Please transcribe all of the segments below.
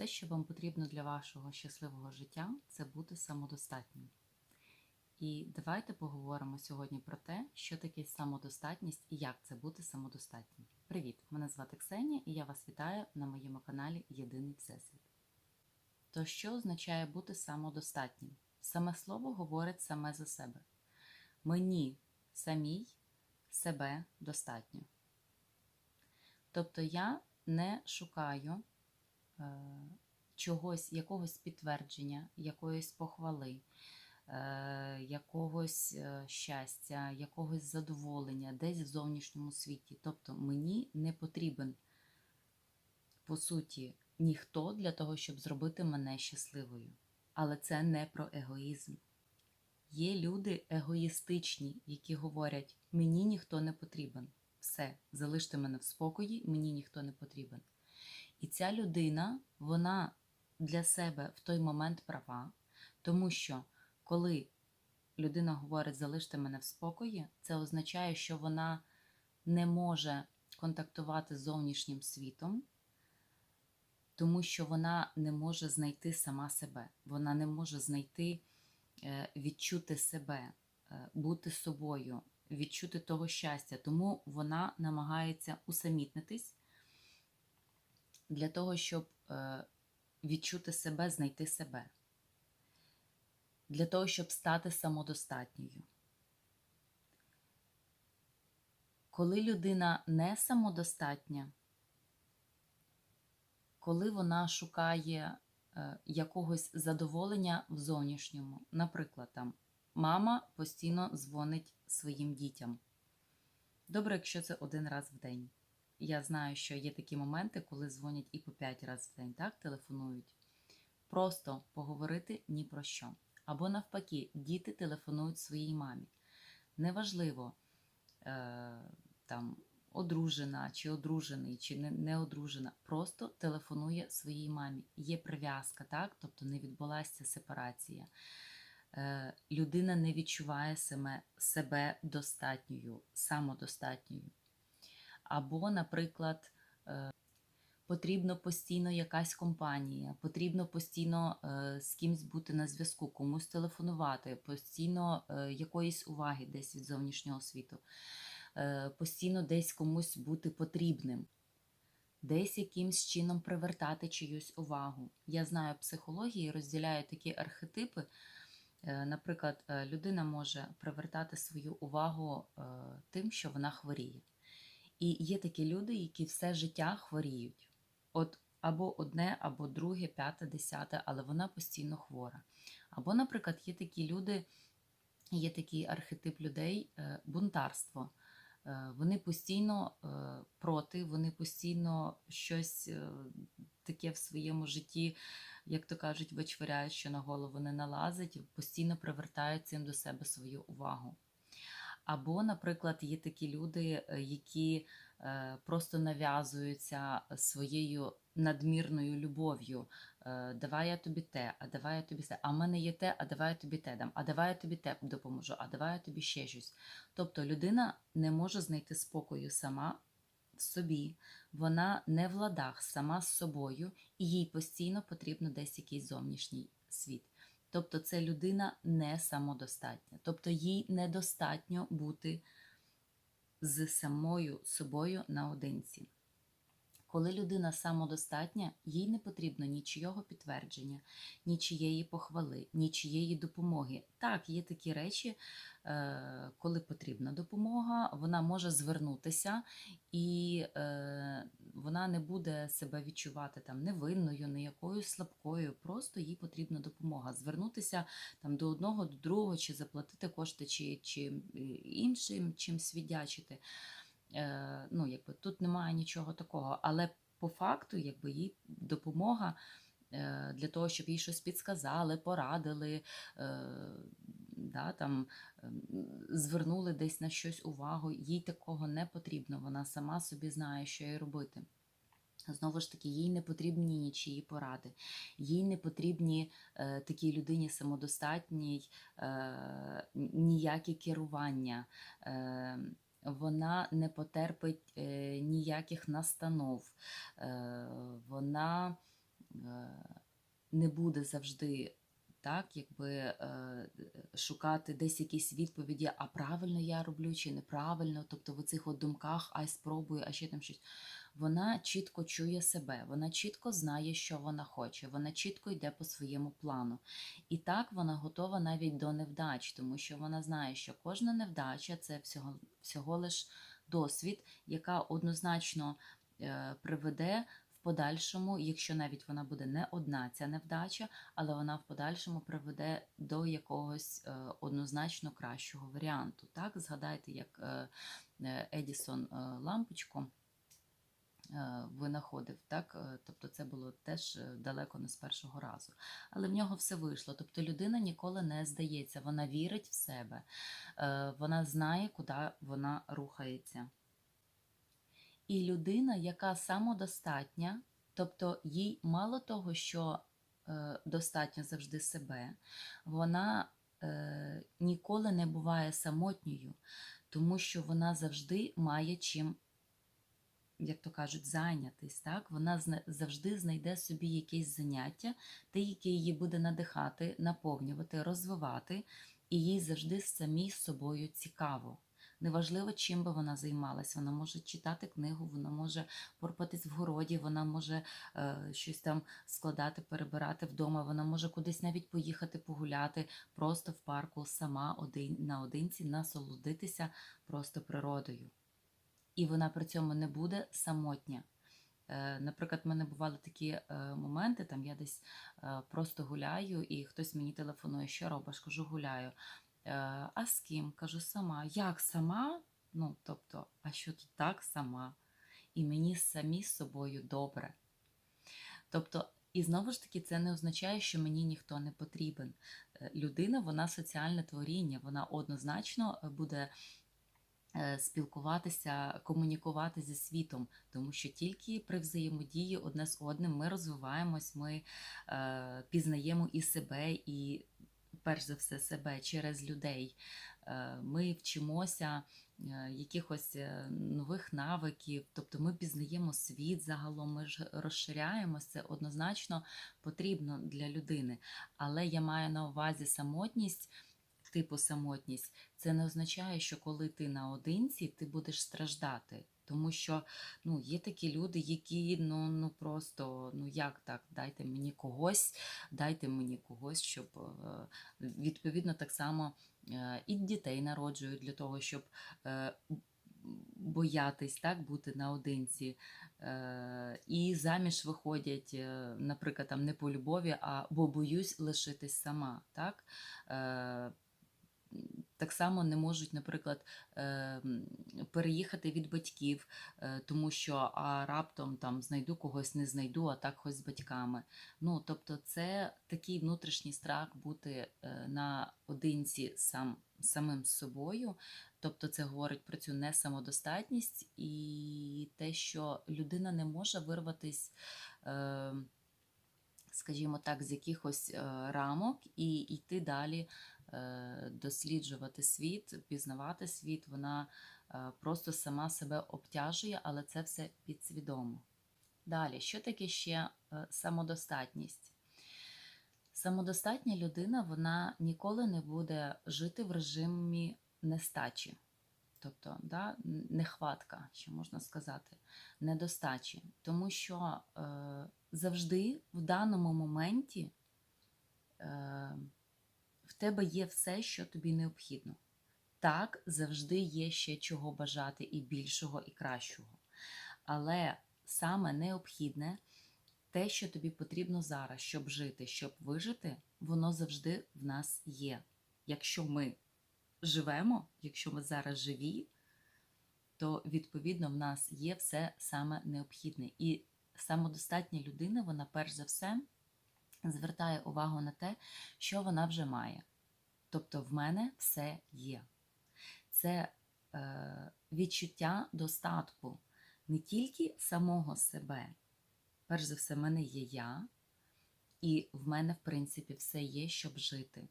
Все, що вам потрібно для вашого щасливого життя, це бути самодостатнім. І давайте поговоримо сьогодні про те, що таке самодостатність і як це бути самодостатнім. Привіт! Мене звати Ксенія і я вас вітаю на моєму каналі Єдиний Всесвіт. То що означає бути самодостатнім? Саме слово говорить саме за себе. Мені самій себе достатньо. Тобто я не шукаю чогось, якогось підтвердження, якоїсь похвали, е, якогось е, щастя, якогось задоволення десь в зовнішньому світі. Тобто мені не потрібен, по суті, ніхто для того, щоб зробити мене щасливою. Але це не про егоїзм. Є люди егоїстичні, які говорять: мені ніхто не потрібен. Все, залиште мене в спокої, мені ніхто не потрібен. І ця людина, вона для себе в той момент права, тому що коли людина говорить залиште мене в спокої, це означає, що вона не може контактувати з зовнішнім світом, тому що вона не може знайти сама себе, вона не може знайти, е, відчути себе, е, бути собою, відчути того щастя. Тому вона намагається усамітнитись для того, щоб е, відчути себе, знайти себе, для того, щоб стати самодостатньою. Коли людина не самодостатня, коли вона шукає е, якогось задоволення в зовнішньому, наприклад, там мама постійно дзвонить своїм дітям. Добре, якщо це один раз в день. Я знаю, що є такі моменти, коли дзвонять і по 5 разів в день, так, телефонують. Просто поговорити ні про що. Або навпаки, діти телефонують своїй мамі. Неважливо, е, там, одружена, чи одружений, чи не, не одружена, просто телефонує своїй мамі. Є прив'язка, так? тобто не відбулася сепарація. Е, людина не відчуває себе, себе достатньою, самодостатньою. Або, наприклад, е, потрібно постійно якась компанія, потрібно постійно е, з кимсь бути на зв'язку, комусь телефонувати, постійно е, якоїсь уваги десь від зовнішнього світу, постійно десь комусь бути потрібним, десь якимсь чином привертати чиюсь увагу. Я знаю психології, розділяю такі архетипи. Наприклад, людина може привертати свою увагу тим, що вона хворіє. І є такі люди, які все життя хворіють. От або одне, або друге, п'яте, десяте, але вона постійно хвора. Або, наприклад, є такі люди, є такий архетип людей е, бунтарство. Е, Вони постійно е, проти, вони постійно щось таке в своєму житті, як то кажуть, вичворяють, що на голову не налазить, постійно привертають цим до себе свою увагу. Або, наприклад, є такі люди, е, які е, просто нав'язуються своєю надмірною любов'ю. Е, Давай я тобі те, а давай я тобі те, а в мене є те, а давай я тобі те дам, а давай я тобі те допоможу, а давай я тобі ще щось. Тобто людина не може знайти спокою сама в собі, вона не в ладах сама з собою, і їй постійно потрібно десь якийсь зовнішній світ. Тобто це людина не самодостатня. Тобто їй недостатньо бути з самою собою наодинці. Коли людина самодостатня, їй не потрібно нічого підтвердження, нічієї похвали, нічієї допомоги. Так, є такі речі, е, коли потрібна допомога, вона може звернутися і е, вона не буде себе відчувати там невинною, не якоюсь слабкою. Просто їй потрібна допомога. Звернутися там до одного, до другого, чи заплатити кошти, чи, чи іншим чимсь віддячити. Е, ну, якби тут немає нічого такого, але по факту, якби їй допомога е, для того, щоб їй щось підсказали, порадили, е, да, там, ем, звернули десь на щось увагу, їй такого не потрібно. Вона сама собі знає, що їй робити. Знову ж таки, їй не потрібні нічиї поради, їй не потрібні е, такій людині самодостатній е, ніякі керування. Е, вона не потерпить е, ніяких настанов, е, вона не буде завжди так, якби е, шукати десь якісь відповіді, а правильно я роблю чи неправильно, тобто в цих от думках, ай спробую, а ще там щось. Вона чітко чує себе, вона чітко знає, що вона хоче, вона чітко йде по своєму плану. І так вона готова навіть до невдач, тому що вона знає, що кожна невдача це всього, всього лиш досвід, яка однозначно е, приведе подальшому, якщо навіть вона буде не одна ця невдача, але вона в подальшому приведе до якогось е, однозначно кращого варіанту. Так, згадайте, як е, е, Едісон лампочку винаходив, так? Тобто це було теж далеко не з першого разу. Але в нього все вийшло. Тобто людина ніколи не здається, вона вірить в себе, вона знає, куди вона рухається. І людина, яка самодостатня, тобто їй мало того, що е, достатньо завжди себе, вона е, ніколи не буває самотньою, тому що вона завжди має чим, як то кажуть, зайнятись. Так? Вона завжди знайде собі якесь заняття, те, яке її буде надихати, наповнювати, розвивати, і їй завжди самій з собою цікаво. Неважливо, чим би вона займалась. Вона може читати книгу, вона може порпатись в городі, вона може е, щось там складати, перебирати вдома, вона може кудись навіть поїхати погуляти просто в парку сама один, наодинці, насолодитися просто природою. І вона при цьому не буде самотня. Е, Наприклад, в мене бували такі е, моменти, там я десь е, просто гуляю, і хтось мені телефонує, що робиш? Кажу, гуляю. Е, А з ким? Кажу, сама. Як сама? Ну, тобто, а що тут так сама? І мені самі з собою добре. Тобто, і знову ж таки, це не означає, що мені ніхто не потрібен. Е, Людина, вона соціальне творіння, вона однозначно е, буде е, спілкуватися, комунікувати зі світом, тому що тільки при взаємодії одне з одним ми розвиваємось, ми пізнаємо і себе, і перш за все себе через людей. Е, Ми вчимося е, якихось е, нових навиків, тобто ми пізнаємо світ загалом, ми ж розширяємося, це однозначно потрібно для людини. Але я маю на увазі самотність. Типу самотність, це не означає, що коли ти наодинці, ти будеш страждати. Тому що ну, є такі люди, які ну, ну просто ну як так, дайте мені когось, дайте мені когось, щоб е, відповідно так само е, і дітей народжують для того, щоб е, боятись так, бути наодинці. І заміж виходять, наприклад, там не по любові, а бо боюсь лишитись сама. Так? Так само не можуть, наприклад, е, переїхати від батьків, е, тому що а раптом там знайду когось, не знайду, а так хоч з батьками. Ну, тобто, це такий внутрішній страх бути е, наодинці сам, самим собою. Тобто, це говорить про цю несамодостатність і те, що людина не може вирватись. Е, Скажімо так, з якихось рамок і йти далі досліджувати світ, пізнавати світ, вона е, просто сама себе обтяжує, але це все підсвідомо. Далі, що таке ще е, самодостатність? Самодостатня людина вона ніколи не буде жити в режимі нестачі, тобто да, нехватка, що можна сказати, недостачі. Тому що е, завжди в даному моменті е, тебе є все, що тобі необхідно. Так, завжди є ще чого бажати і більшого, і кращого. Але саме необхідне, те, що тобі потрібно зараз, щоб жити, щоб вижити, воно завжди в нас є. Якщо ми живемо, якщо ми зараз живі, то відповідно в нас є все саме необхідне. І самодостатня людина, вона перш за все звертає увагу на те, що вона вже має. Тобто в мене все є. Це е, відчуття достатку не тільки самого себе. Перш за все, в мене є я, і в мене, в принципі, все є, щоб жити.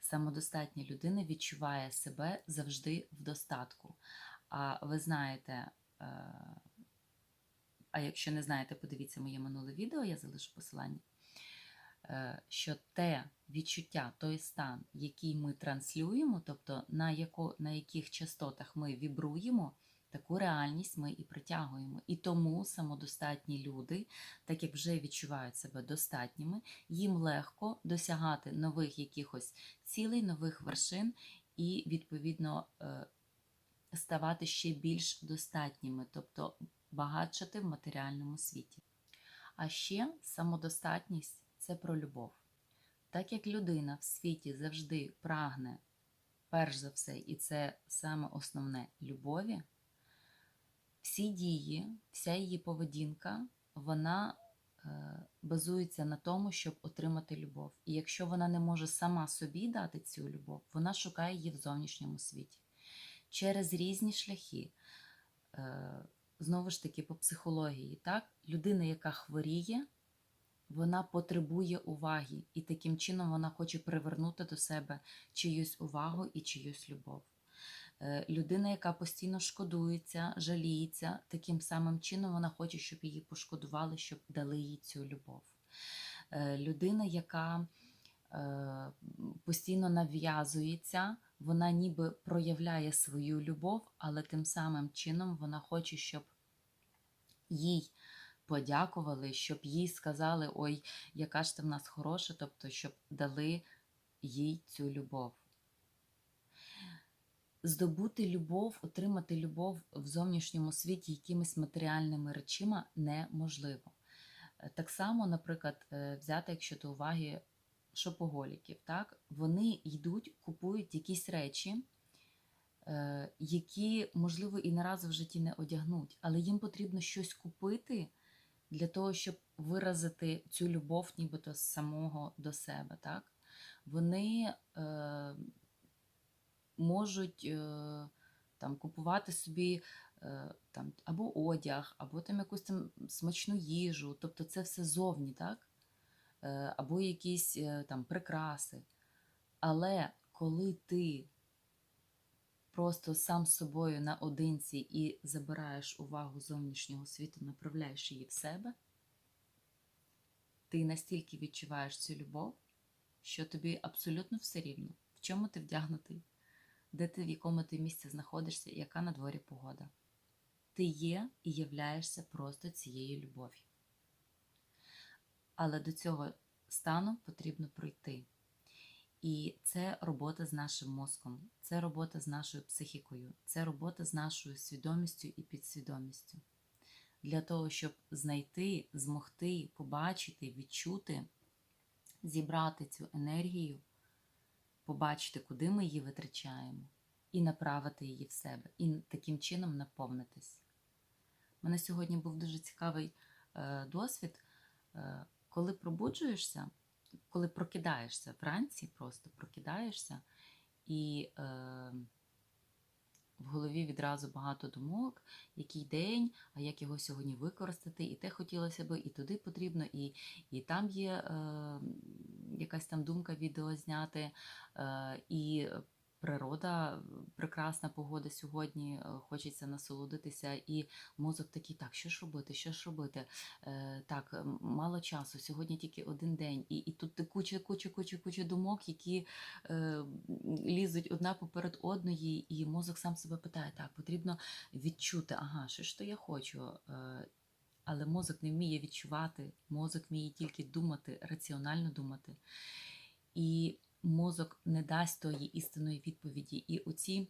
Самодостатня людина відчуває себе завжди в достатку. А ви знаєте, е, а якщо не знаєте, подивіться моє минуле відео, я залишу посилання. Е, Що те відчуття, той стан, який ми транслюємо, тобто на, яко, на яких частотах ми вібруємо, таку реальність ми і притягуємо. І тому самодостатні люди, так як вже відчувають себе достатніми, їм легко досягати нових якихось цілей, нових вершин і, відповідно, е, ставати ще більш достатніми, тобто багатшати в матеріальному світі. А ще самодостатність це про любов. Так як людина в світі завжди прагне, перш за все, і це саме основне любові, всі дії, вся її поведінка, вона е, базується на тому, щоб отримати любов. І якщо вона не може сама собі дати цю любов, вона шукає її в зовнішньому світі через різні шляхи. Е, знову ж таки, по психології, так? людина, яка хворіє, вона потребує уваги, і таким чином вона хоче привернути до себе чиюсь увагу і чиюсь любов. Е, Людина, яка постійно шкодується, жаліється, таким самим чином вона хоче, щоб її пошкодували, щоб дали їй цю любов. Е, Людина, яка е, постійно нав'язується, вона ніби проявляє свою любов, але тим самим чином вона хоче, щоб їй подякували, щоб їй сказали, ой, яка ж ти в нас хороша, тобто, щоб дали їй цю любов. Здобути любов, отримати любов в зовнішньому світі якимись матеріальними речима неможливо. Так само, наприклад, е, взяти, якщо до уваги шопоголіків, так? вони йдуть, купують якісь речі, е, які, можливо, і не раз в житті не одягнуть, але їм потрібно щось купити для того, щоб виразити цю любов, нібито з самого до себе. Так? Вони е, можуть е, там, купувати собі е, там, або одяг, або там якусь там смачну їжу, тобто це все зовні, так? Е, або якісь е, там прикраси. Але коли ти просто сам з собою наодинці і забираєш увагу зовнішнього світу, направляєш її в себе, ти настільки відчуваєш цю любов, що тобі абсолютно все рівно, в чому ти вдягнутий, де ти в якому ти місці знаходишся, яка на дворі погода. Ти є і являєшся просто цією любов'ю. Але до цього стану потрібно пройти. І це робота з нашим мозком, це робота з нашою психікою, це робота з нашою свідомістю і підсвідомістю. Для того, щоб знайти, змогти, побачити, відчути, зібрати цю енергію, побачити, куди ми її витрачаємо, і направити її в себе, і таким чином наповнитись. У мене сьогодні був дуже цікавий е, досвід, е, коли пробуджуєшся, коли прокидаєшся вранці, просто прокидаєшся, і е, в голові відразу багато думок, який день, а як його сьогодні використати, і те хотілося би, і туди потрібно, і, і там є е, якась там думка відео зняти, е, і природа, прекрасна погода сьогодні, е, хочеться насолодитися, і мозок такий, так, що ж робити, що ж робити? Е, так, мало часу, сьогодні тільки один день, і, і тут куча, куча, куча, куча думок, які е, лізуть одна поперед одної, і мозок сам себе питає, так, потрібно відчути, ага, що ж то я хочу. Е, але мозок не вміє відчувати, мозок вміє тільки думати, раціонально думати. І мозок не дасть тої істинної відповіді. І оці,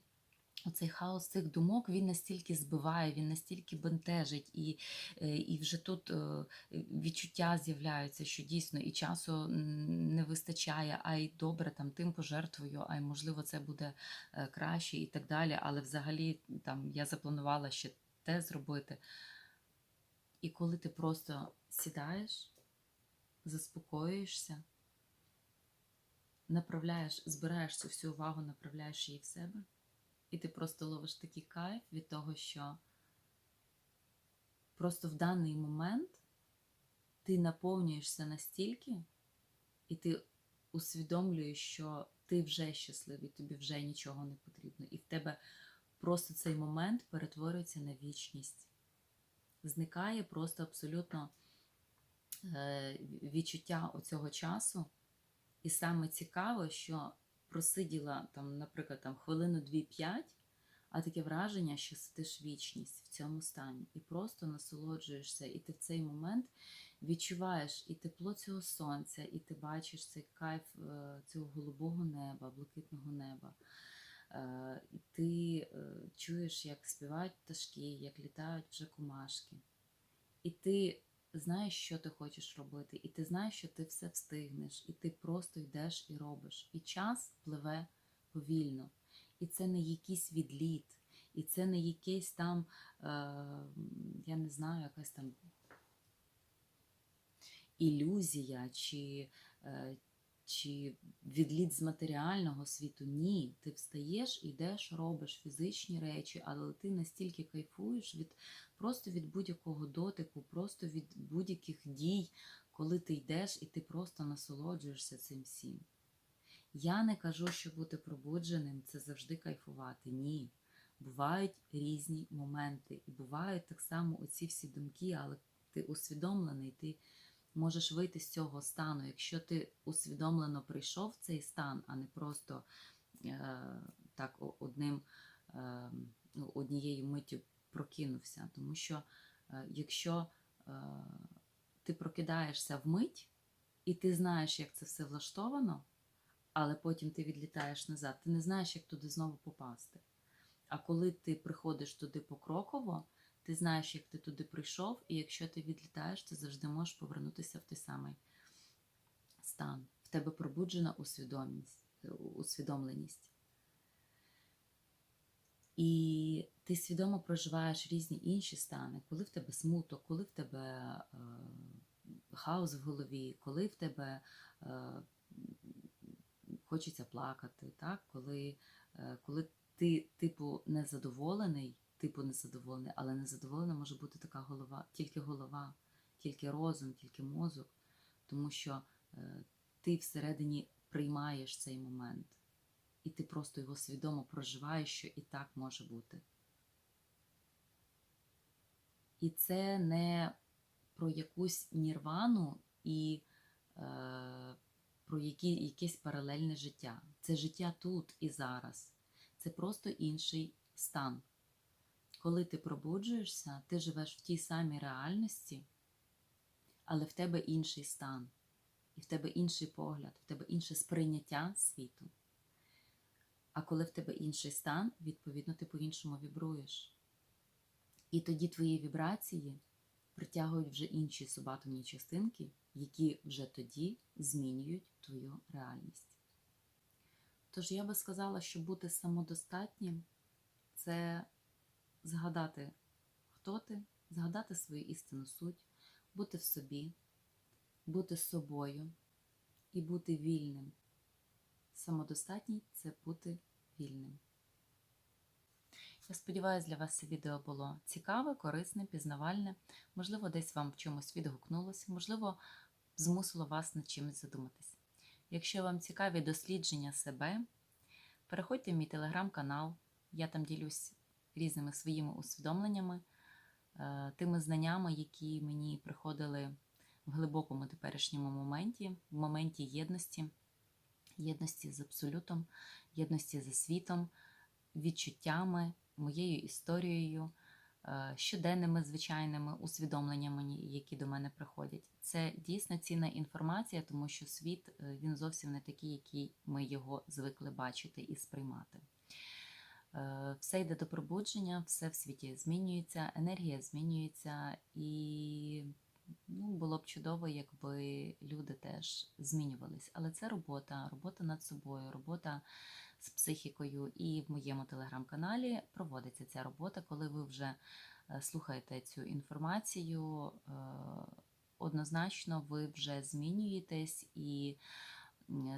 оцей хаос цих думок він настільки збиває, він настільки бентежить, і, е, і вже тут е, відчуття з'являються, що дійсно і часу не вистачає, а й добре там тим пожертвую, а й можливо це буде е, краще і так далі. Але взагалі там я запланувала ще те зробити. І коли ти просто сідаєш, заспокоюєшся, направляєш, збираєш цю всю увагу, направляєш її в себе, і ти просто ловиш такий кайф від того, що просто в даний момент ти наповнюєшся настільки, і ти усвідомлюєш, що ти вже щасливий, тобі вже нічого не потрібно. І в тебе просто цей момент перетворюється на вічність зникає просто абсолютно е, відчуття оцього часу. І саме цікаво, що просиділа там, наприклад, там хвилину 2-5, а таке враження, що сидиш вічність в цьому стані, і просто насолоджуєшся, і ти в цей момент відчуваєш і тепло цього сонця, і ти бачиш цей кайф е, цього голубого неба, блакитного неба. Е, І ти е, чуєш, як співають пташки, як літають вже комашки. І ти знаєш, що ти хочеш робити, і ти знаєш, що ти все встигнеш, і ти просто йдеш і робиш. І час пливе повільно. І це не якийсь відліт, і це не якийсь там, е, я не знаю, якась там ілюзія чи, е, чи відліт з матеріального світу. Ні, ти встаєш, йдеш, робиш фізичні речі, але ти настільки кайфуєш від просто від будь-якого дотику, просто від будь-яких дій, коли ти йдеш і ти просто насолоджуєшся цим всім. Я не кажу, що бути пробудженим це завжди кайфувати. Ні. Бувають різні моменти. І бувають так само оці всі думки, але ти усвідомлений, ти можеш вийти з цього стану. Якщо ти усвідомлено прийшов в цей стан, а не просто е, так одним, е, ну, однією миттю прокинувся. Тому що е, якщо е, ти прокидаєшся в мить, і ти знаєш, як це все влаштовано, але потім ти відлітаєш назад, ти не знаєш, як туди знову попасти. А коли ти приходиш туди покроково, ти знаєш, як ти туди прийшов, і якщо ти відлітаєш, ти завжди можеш повернутися в той самий стан. В тебе пробуджена усвідомленість. І ти свідомо проживаєш різні інші стани, коли в тебе смуток, коли в тебе е, хаос в голові, коли в тебе е, хочеться плакати, так? коли, е, коли ти, типу, незадоволений, типу незадоволений, але незадоволена може бути така голова, тільки голова, тільки розум, тільки мозок, тому що е, ти всередині приймаєш цей момент, і ти просто його свідомо проживаєш, що і так може бути. І це не про якусь нірвану і е, про які, якесь паралельне життя. Це життя тут і зараз. Це просто інший стан. Коли ти пробуджуєшся, ти живеш в тій самій реальності, але в тебе інший стан, і в тебе інший погляд, в тебе інше сприйняття світу. А коли в тебе інший стан, відповідно, ти по-іншому вібруєш. І тоді твої вібрації притягують вже інші субатомні частинки, які вже тоді змінюють твою реальність. Тож я би сказала, що бути самодостатнім це згадати, хто ти, згадати свою істинну суть, бути в собі, бути собою і бути вільним. Самодостатній це бути вільним. Я сподіваюся, для вас це відео було цікаве, корисне, пізнавальне. Можливо, десь вам в чомусь відгукнулося, можливо, змусило вас над чимось задуматись. Якщо вам цікаві дослідження себе, переходьте в мій телеграм-канал. Я там ділюсь різними своїми усвідомленнями, е, тими знаннями, які мені приходили в глибокому теперішньому моменті, в моменті єдності, єдності з абсолютом, єдності зі світом, відчуттями, моєю історією, е, щоденними звичайними усвідомленнями, які до мене приходять. Це дійсно цінна інформація, тому що світ е, він зовсім не такий, який ми його звикли бачити і сприймати. Е, Все йде до пробудження, все в світі змінюється, енергія змінюється, і ну, було б чудово, якби люди теж змінювались. Але це робота, робота над собою, робота з психікою. І в моєму телеграм-каналі проводиться ця робота, коли ви вже е, слухаєте цю інформацію. е, Однозначно, ви вже змінюєтесь і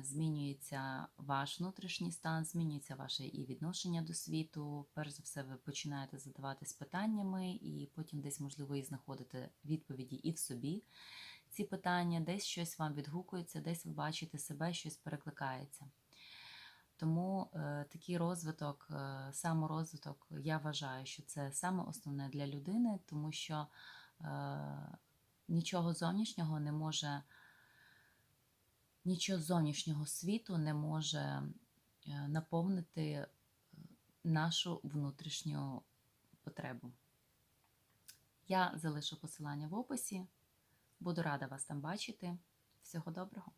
змінюється ваш внутрішній стан, змінюється ваше і відношення до світу. Перш за все, ви починаєте задаватись питаннями, і потім десь, можливо, і знаходите відповіді і в собі ці питання, десь щось вам відгукується, десь ви бачите себе, щось перекликається. Тому е, такий розвиток, е, саморозвиток, я вважаю, що це саме основне для людини, тому що е, нічого зовнішнього не може, нічого зовнішнього світу не може е, наповнити е, нашу внутрішню потребу. Я залишу посилання в описі. Буду рада вас там бачити. Всього доброго.